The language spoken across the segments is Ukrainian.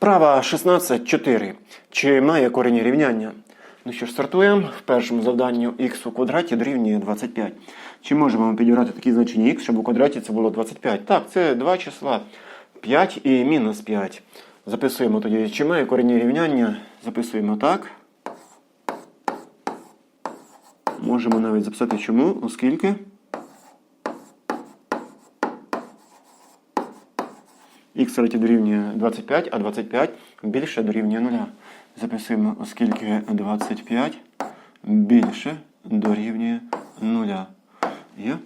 Вправа 16.4. Чи має корені рівняння? Ну що ж, стартуємо. В першому завданні х у квадраті дорівнює 25. Чи можемо ми підібрати такі значення х, щоб у квадраті це було 25? Так, це два числа. 5 і мінус 5. Записуємо тоді, чи має корені рівняння. Записуємо так. Можемо навіть записати чому, оскільки. Х дорівнює 25, а 25 більше дорівнює 0. Записуємо, оскільки 25 більше дорівнює 0. Є?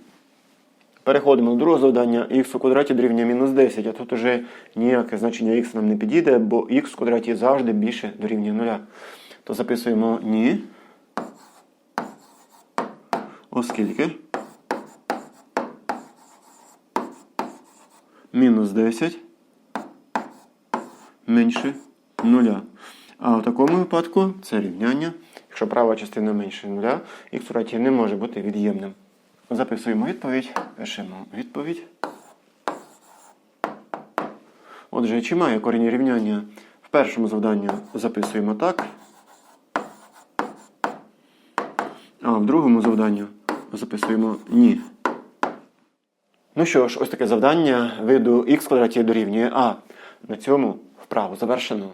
Переходимо до другого завдання. х у квадраті дорівнює мінус 10, а тут уже ніяке значення х нам не підійде, бо х в квадраті завжди більше дорівнює 0. То записуємо ні. Оскільки мінус 10 менше нуля. А в такому випадку це рівняння. Якщо права частина менше нуля, х в квадраті не може бути від'ємним. Записуємо відповідь, пишемо відповідь. Отже, чи має корінь рівняння? В першому завданні записуємо так. А в другому завданні записуємо ні. Ну що ж, ось таке завдання виду х квадраті дорівнює а. На цьому вправу завершено.